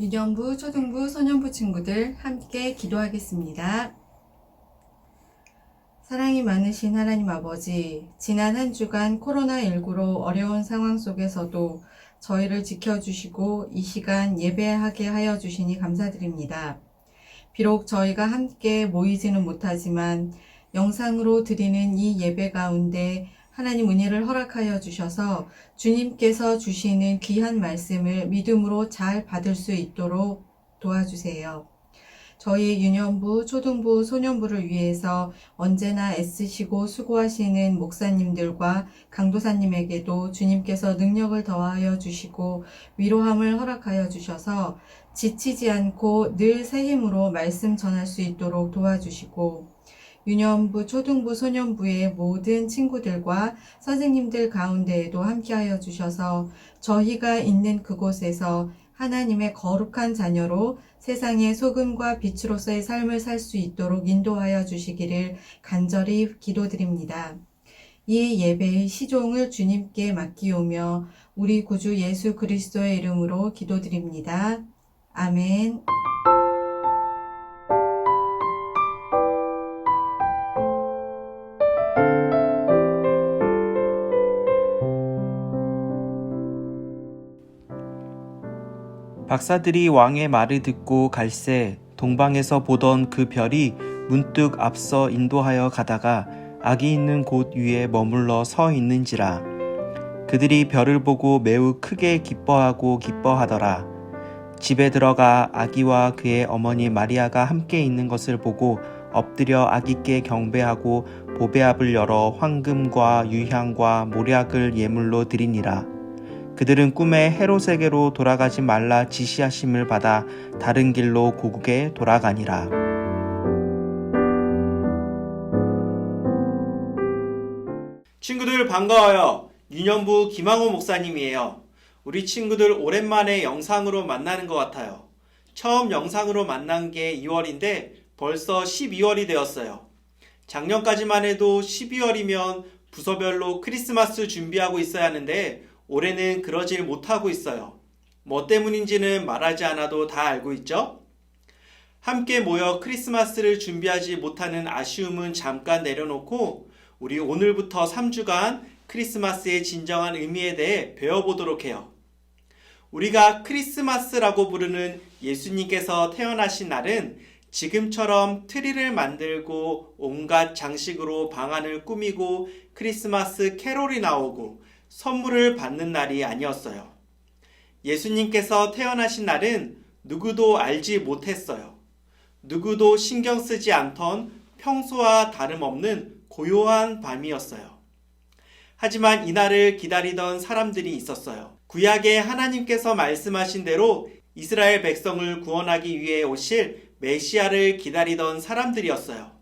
유년부, 초등부, 소년부 친구들 함께 기도하겠습니다. 사랑이 많으신 하나님 아버지, 지난 한 주간 코로나19로 어려운 상황 속에서도 저희를 지켜주시고 이 시간 예배하게 하여 주시니 감사드립니다. 비록 저희가 함께 모이지는 못하지만 영상으로 드리는 이 예배 가운데 하나님 은혜를 허락하여 주셔서 주님께서 주시는 귀한 말씀을 믿음으로 잘 받을 수 있도록 도와주세요. 저희 유년부, 초등부, 소년부를 위해서 언제나 애쓰시고 수고하시는 목사님들과 강도사님에게도 주님께서 능력을 더하여 주시고 위로함을 허락하여 주셔서 지치지 않고 늘 새 힘으로 말씀 전할 수 있도록 도와주시고 유년부, 초등부, 소년부의 모든 친구들과 선생님들 가운데에도 함께하여 주셔서 저희가 있는 그곳에서 하나님의 거룩한 자녀로 세상의 소금과 빛으로서의 삶을 살 수 있도록 인도하여 주시기를 간절히 기도드립니다. 이 예배의 시종을 주님께 맡기오며 우리 구주 예수 그리스도의 이름으로 기도드립니다. 아멘. 박사들이 왕의 말을 듣고 갈새 동방에서 보던 그 별이 문득 앞서 인도하여 가다가 악이 있는 곳 위에 머물러 서 있는지라. 그들이 별을 보고 매우 크게 기뻐하고 기뻐하더라. 집에 들어가 아기와 그의 어머니 마리아가 함께 있는 것을 보고 엎드려 아기께 경배하고 보배압을 열어 황금과 유향과 모략을 예물로 드리니라 그들은 꿈에 헤롯에게로 돌아가지 말라 지시하심을 받아 다른 길로 고국에 돌아가니라. 친구들 반가워요. 유년부 김항호 목사님이에요. 우리 친구들 오랜만에 영상으로 만나는 것 같아요. 처음 영상으로 만난 게 2월인데 벌써 12월이 되었어요. 작년까지만 해도 12월이면 부서별로 크리스마스 준비하고 있어야 하는데 올해는 그러질 못하고 있어요. 뭐 때문인지는 말하지 않아도 다 알고 있죠? 함께 모여 크리스마스를 준비하지 못하는 아쉬움은 잠깐 내려놓고 우리 오늘부터 3주간 크리스마스의 진정한 의미에 대해 배워보도록 해요. 우리가 크리스마스라고 부르는 예수님께서 태어나신 날은 지금처럼 트리를 만들고 온갖 장식으로 방안을 꾸미고 크리스마스 캐롤이 나오고 선물을 받는 날이 아니었어요. 예수님께서 태어나신 날은 누구도 알지 못했어요. 누구도 신경 쓰지 않던 평소와 다름없는 고요한 밤이었어요. 하지만 이날을 기다리던 사람들이 있었어요. 구약에 하나님께서 말씀하신 대로 이스라엘 백성을 구원하기 위해 오실 메시아를 기다리던 사람들이었어요.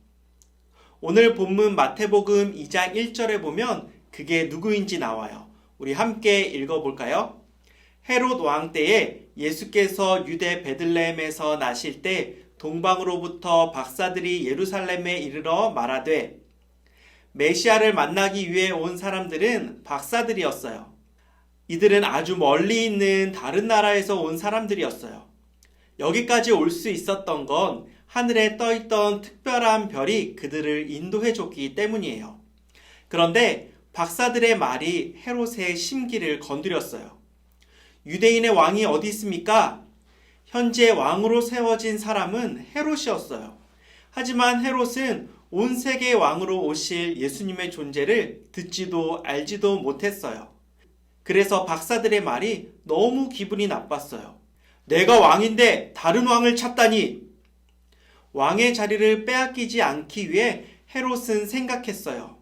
오늘 본문 마태복음 2장 1절에 보면 그게 누구인지 나와요. 우리 함께 읽어볼까요? 헤롯 왕 때에 예수께서 유대 베들레헴에서 나실 때 동방으로부터 박사들이 예루살렘에 이르러 말하되 메시아를 만나기 위해 온 사람들은 박사들이었어요. 이들은 아주 멀리 있는 다른 나라에서 온 사람들이었어요. 여기까지 올 수 있었던 건 하늘에 떠 있던 특별한 별이 그들을 인도해 줬기 때문이에요. 그런데 박사들의 말이 헤롯의 심기를 건드렸어요. 유대인의 왕이 어디 있습니까? 현재 왕으로 세워진 사람은 헤롯이었어요. 하지만 헤롯은 온 세계 왕으로 오실 예수님의 존재를 듣지도 알지도 못했어요. 그래서 박사들의 말이 너무 기분이 나빴어요. 내가 왕인데 다른 왕을 찾다니! 왕의 자리를 빼앗기지 않기 위해 헤롯은 생각했어요.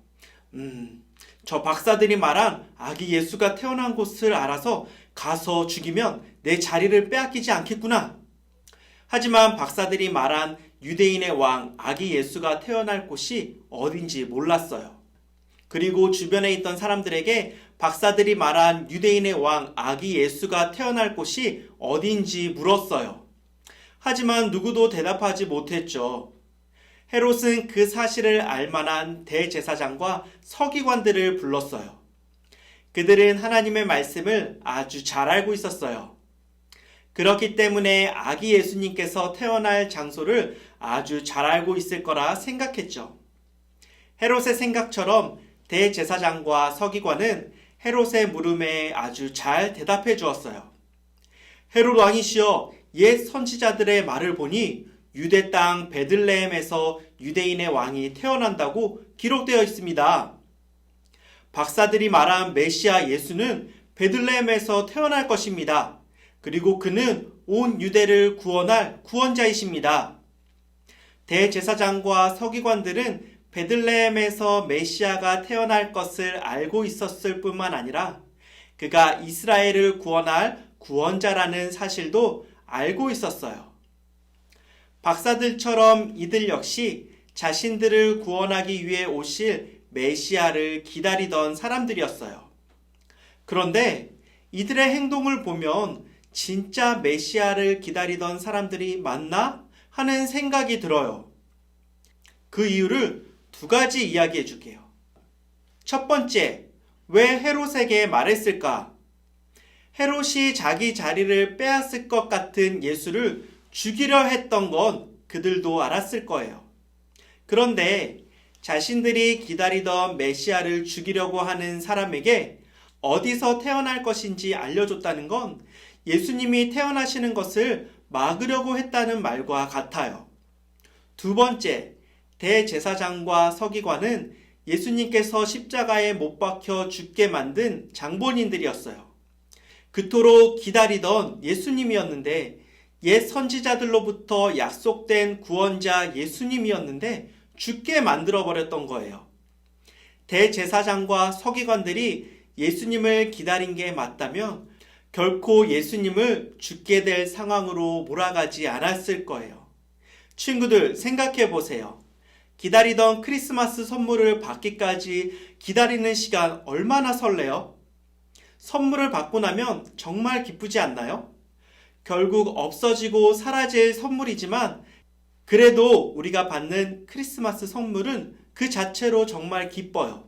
음, 저 박사들이 말한 아기 예수가 태어난 곳을 알아서 가서 죽이면 내 자리를 빼앗기지 않겠구나. 하지만 박사들이 말한 유대인의 왕 아기 예수가 태어날 곳이 어딘지 몰랐어요. 그리고 주변에 있던 사람들에게 박사들이 말한 유대인의 왕 아기 예수가 태어날 곳이 어딘지 물었어요. 하지만 누구도 대답하지 못했죠. 헤롯은 그 사실을 알 만한 대제사장과 서기관들을 불렀어요. 그들은 하나님의 말씀을 아주 잘 알고 있었어요. 그렇기 때문에 아기 예수님께서 태어날 장소를 아주 잘 알고 있을 거라 생각했죠. 헤롯의 생각처럼 대제사장과 서기관은 헤롯의 물음에 아주 잘 대답해 주었어요. 헤롯 왕이시여 옛 선지자들의 말을 보니 유대 땅 베들레헴에서 유대인의 왕이 태어난다고 기록되어 있습니다. 박사들이 말한 메시아 예수는 베들레헴에서 태어날 것입니다. 그리고 그는 온 유대를 구원할 구원자이십니다. 대제사장과 서기관들은 베들레헴에서 메시아가 태어날 것을 알고 있었을 뿐만 아니라 그가 이스라엘을 구원할 구원자라는 사실도 알고 있었어요. 박사들처럼 이들 역시 자신들을 구원하기 위해 오실 메시아를 기다리던 사람들이었어요. 그런데 이들의 행동을 보면 진짜 메시아를 기다리던 사람들이 맞나 하는 생각이 들어요. 그 이유를 두 가지 이야기해 줄게요. 첫 번째, 왜 헤롯에게 말했을까? 헤롯이 자기 자리를 빼앗을 것 같은 예수를 죽이려 했던 건 그들도 알았을 거예요. 그런데 자신들이 기다리던 메시아를 죽이려고 하는 사람에게 어디서 태어날 것인지 알려줬다는 건 예수님이 태어나시는 것을 막으려고 했다는 말과 같아요. 두 번째, 대제사장과 서기관은 예수님께서 십자가에 못 박혀 죽게 만든 장본인들이었어요. 그토록 기다리던 예수님이었는데 옛 선지자들로부터 약속된 구원자 예수님이었는데 죽게 만들어 버렸던 거예요. 대제사장과 서기관들이 예수님을 기다린 게 맞다면 결코 예수님을 죽게 될 상황으로 몰아가지 않았을 거예요. 친구들 생각해 보세요. 기다리던 크리스마스 선물을 받기까지 기다리는 시간 얼마나 설레요? 선물을 받고 나면 정말 기쁘지 않나요? 결국 없어지고 사라질 선물이지만 그래도 우리가 받는 크리스마스 선물은 그 자체로 정말 기뻐요.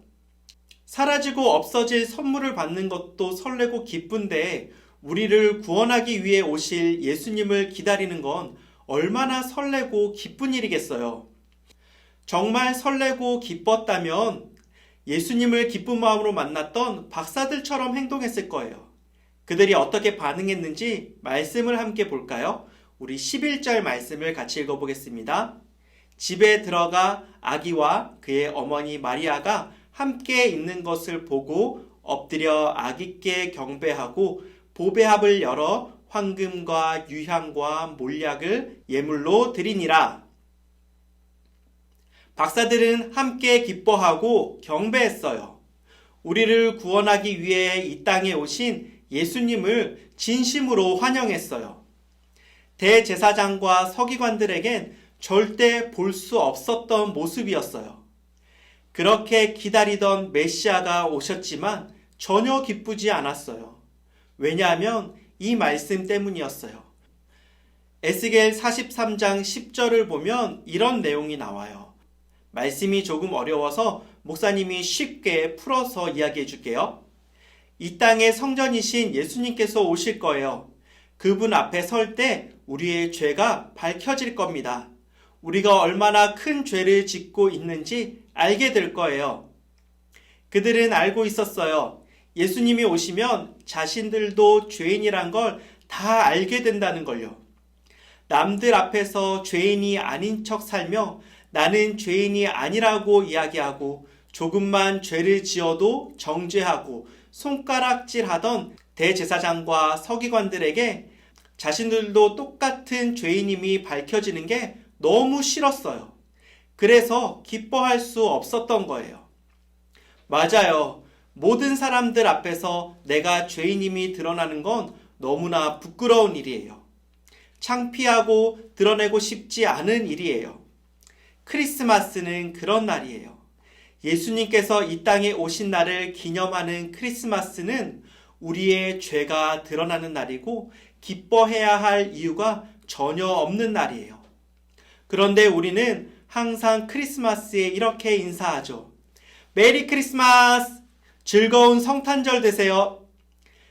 사라지고 없어질 선물을 받는 것도 설레고 기쁜데 우리를 구원하기 위해 오실 예수님을 기다리는 건 얼마나 설레고 기쁜 일이겠어요. 정말 설레고 기뻤다면 예수님을 기쁜 마음으로 만났던 박사들처럼 행동했을 거예요. 그들이 어떻게 반응했는지 말씀을 함께 볼까요? 우리 11절 말씀을 같이 읽어보겠습니다. 집에 들어가 아기와 그의 어머니 마리아가 함께 있는 것을 보고 엎드려 아기께 경배하고 보배합을 열어 황금과 유향과 몰약을 예물로 드리니라. 박사들은 함께 기뻐하고 경배했어요. 우리를 구원하기 위해 이 땅에 오신 예수님을 진심으로 환영했어요. 대제사장과 서기관들에겐 절대 볼 수 없었던 모습이었어요. 그렇게 기다리던 메시아가 오셨지만 전혀 기쁘지 않았어요. 왜냐하면 이 말씀 때문이었어요. 에스겔 43장 10절을 보면 이런 내용이 나와요. 말씀이 조금 어려워서 목사님이 쉽게 풀어서 이야기해 줄게요. 이 땅의 성전이신 예수님께서 오실 거예요. 그분 앞에 설 때 우리의 죄가 밝혀질 겁니다. 우리가 얼마나 큰 죄를 짓고 있는지 알게 될 거예요. 그들은 알고 있었어요. 예수님이 오시면 자신들도 죄인이란 걸 다 알게 된다는 걸요. 남들 앞에서 죄인이 아닌 척 살며 나는 죄인이 아니라고 이야기하고 조금만 죄를 지어도 정죄하고 손가락질하던 대제사장과 서기관들에게 자신들도 똑같은 죄인임이 밝혀지는 게 너무 싫었어요. 그래서 기뻐할 수 없었던 거예요. 맞아요. 모든 사람들 앞에서 내가 죄인임이 드러나는 건 너무나 부끄러운 일이에요. 창피하고 드러내고 싶지 않은 일이에요. 크리스마스는 그런 날이에요. 예수님께서 이 땅에 오신 날을 기념하는 크리스마스는 우리의 죄가 드러나는 날이고 기뻐해야 할 이유가 전혀 없는 날이에요. 그런데 우리는 항상 크리스마스에 이렇게 인사하죠. 메리 크리스마스! 즐거운 성탄절 되세요.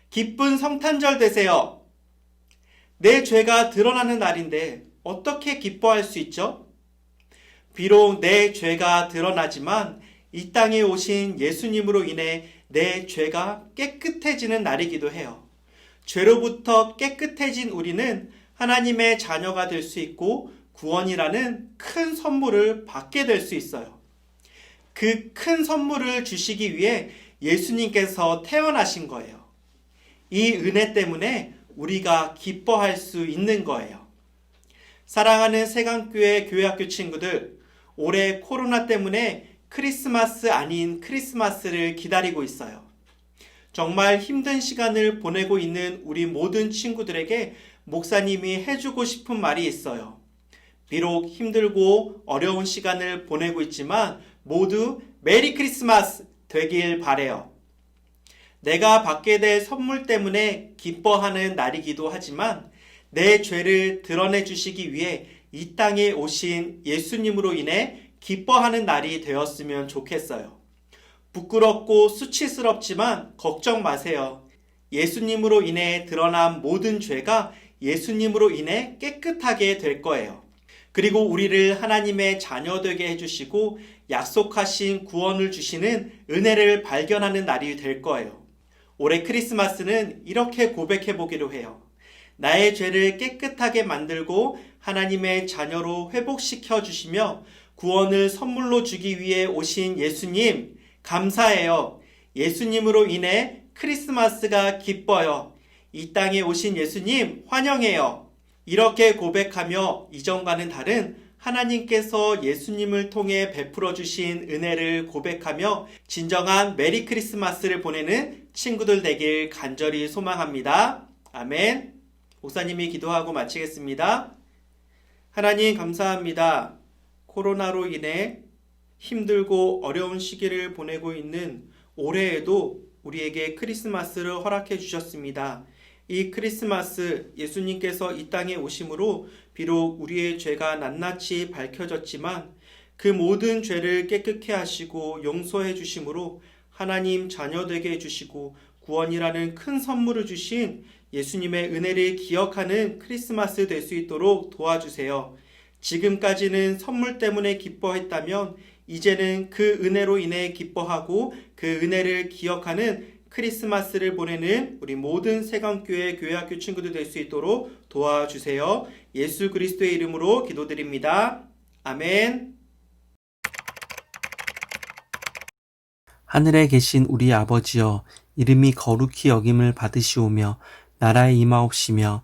기쁜 성탄절 되세요. 내 죄가 드러나는 날인데 어떻게 기뻐할 수 있죠? 비록 내 죄가 드러나지만 이 땅에 오신 예수님으로 인해 내 죄가 깨끗해지는 날이기도 해요. 죄로부터 깨끗해진 우리는 하나님의 자녀가 될 수 있고 구원이라는 큰 선물을 받게 될 수 있어요. 그 큰 선물을 주시기 위해 예수님께서 태어나신 거예요. 이 은혜 때문에 우리가 기뻐할 수 있는 거예요. 사랑하는 세강교회 교회학교 친구들, 올해 코로나 때문에 크리스마스 아닌 크리스마스를 기다리고 있어요. 정말 힘든 시간을 보내고 있는 우리 모든 친구들에게 목사님이 해주고 싶은 말이 있어요. 비록 힘들고 어려운 시간을 보내고 있지만 모두 메리 크리스마스 되길 바래요. 내가 받게 될 선물 때문에 기뻐하는 날이기도 하지만 내 죄를 드러내 주시기 위해 이 땅에 오신 예수님으로 인해 기뻐하는 날이 되었으면 좋겠어요. 부끄럽고 수치스럽지만 걱정 마세요. 예수님으로 인해 드러난 모든 죄가 예수님으로 인해 깨끗하게 될 거예요. 그리고 우리를 하나님의 자녀 되게 해주시고 약속하신 구원을 주시는 은혜를 발견하는 날이 될 거예요. 올해 크리스마스는 이렇게 고백해 보기로 해요. 나의 죄를 깨끗하게 만들고 하나님의 자녀로 회복시켜 주시며 구원을 선물로 주기 위해 오신 예수님, 감사해요. 예수님으로 인해 크리스마스가 기뻐요. 이 땅에 오신 예수님, 환영해요. 이렇게 고백하며 이전과는 다른 하나님께서 예수님을 통해 베풀어 주신 은혜를 고백하며 진정한 메리 크리스마스를 보내는 친구들 되길 간절히 소망합니다. 아멘. 목사님이 기도하고 마치겠습니다. 하나님 감사합니다. 코로나로 인해 힘들고 어려운 시기를 보내고 있는 올해에도 우리에게 크리스마스를 허락해 주셨습니다. 이 크리스마스 예수님께서 이 땅에 오심으로 비록 우리의 죄가 낱낱이 밝혀졌지만 그 모든 죄를 깨끗게 하시고 용서해 주심으로 하나님 자녀 되게 해 주시고 구원이라는 큰 선물을 주신 예수님의 은혜를 기억하는 크리스마스 될 수 있도록 도와주세요. 지금까지는 선물 때문에 기뻐했다면 이제는 그 은혜로 인해 기뻐하고 그 은혜를 기억하는 크리스마스를 보내는 우리 모든 세강교회 교회학교 친구들 될 수 있도록 도와주세요. 예수 그리스도의 이름으로 기도드립니다. 아멘. 하늘에 계신 우리 아버지여 이름이 거룩히 여김을 받으시오며 나라에 임하옵시며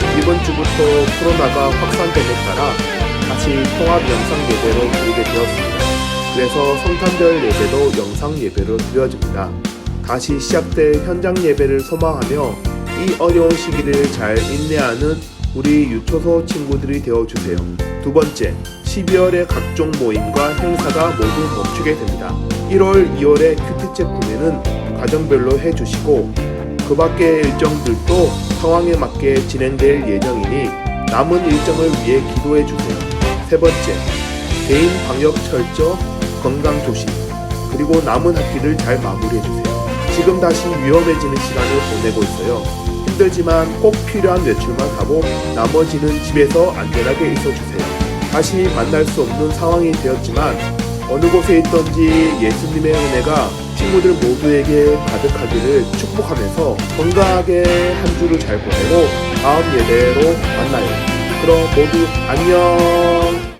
이번 주부터 코로나가 확산됨에 따라 다시 통합 영상 예배로 드리게 되었습니다. 그래서 성탄절 예배도 영상 예배로 드려집니다. 다시 시작될 현장 예배를 소망하며 이 어려운 시기를 잘 인내하는 우리 유초소 친구들이 되어주세요. 두 번째, 12월의 각종 모임과 행사가 모두 멈추게 됩니다. 1월, 2월의 큐티책 구매는 가정별로 해주시고 그 밖의 일정들도 상황에 맞게 진행될 예정이니 남은 일정을 위해 기도해 주세요. 세 번째, 개인 방역 철저, 건강 조심, 그리고 남은 학기를 잘 마무리해 주세요. 지금 다시 위험해지는 시간을 보내고 있어요. 힘들지만 꼭 필요한 외출만 하고 나머지는 집에서 안전하게 있어 주세요. 다시 만날 수 없는 상황이 되었지만 어느 곳에 있던지 예수님의 은혜가 친구들 모두에게 가득하기를 축복하면서 건강하게 한 주를 잘 보내고 다음 예배로 만나요. 그럼 모두 안녕!